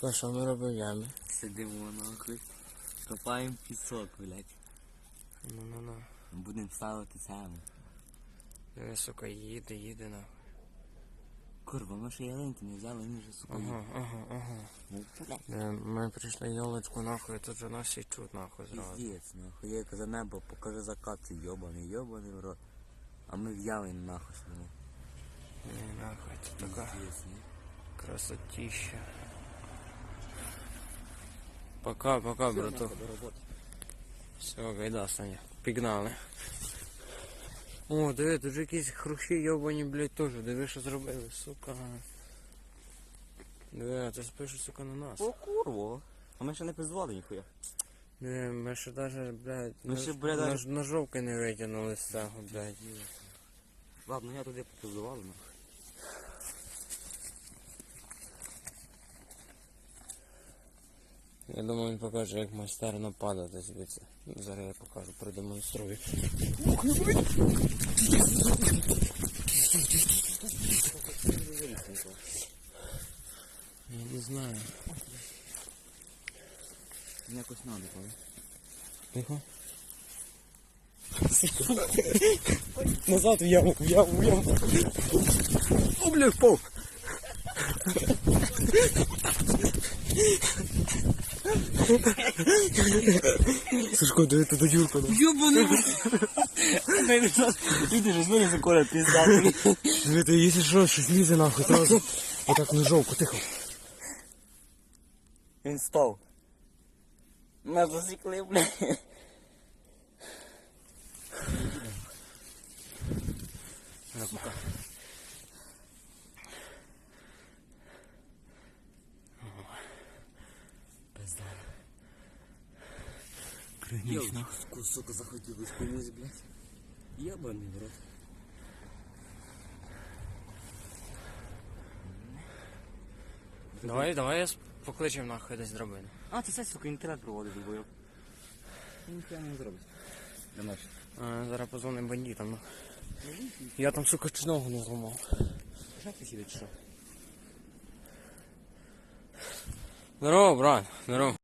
Ка, що ми робимо? Сидимо нахуй. Копаємо пісок, блядь. Ну ну ну. Будемо ставити саме. Диви, сука, їде, їде нахуй. Курва, ми ще ялинки не взяли, він вже сука. Ага, ага, ага. Ну, блядь. Е, Ми прийшли ялочку нахуй, тут же нас всі чуть нахуй зразу. Піздець, нахуй. Я за небо, покажи закат, цей йобаний, йобаний в рот. А ми в ялин нахуй сидимо. Ні, нахуй, це така Піздець, ні? красотища. Пока, пока, роботи. Все, гайда, Саня. Пігнали. О, диви, тут же якісь хрущі йобані, блядь, теж. Диви, що зробили, сука. Диви, а це спишуть, сука, на нас. О, курво. А ми ще не призвали ніхуя. Не, ми ще даже, блядь, Ми ще, блядь, нож- даже- ножовки не витягнули з цього, блядь. Ладно, я туди попризвали, нахуй. Я думаю, він покаже, як майстерно падати звідси. Зараз я покажу, продемонструю. Я не знаю. Якось надо, коли. Тихо. Назад в яму, в яму, в яму. О, бля, впав. Сашко, диви туди Юрка. Ёбаный Видишь, из мене заколя пиздатый. Диви, ти, якщо що, щось лізе нахуй, одразу. Отак ножовку, тихо. Він став. Нас засікли, бля. Сука. Кринично. Сука, захотілось комусь, блядь. Єбаний в рот. Давай, давай я с- покличем нахуй десь драбину. А, це, сука, інтернет проводить двоє. Ніхуя не зробить. Для нас. А, зараз позвоним бандитам. нахуй. Я там, сука, чуть ногу не зламав. Як ти сидить, що? Здорово, брат, здорово.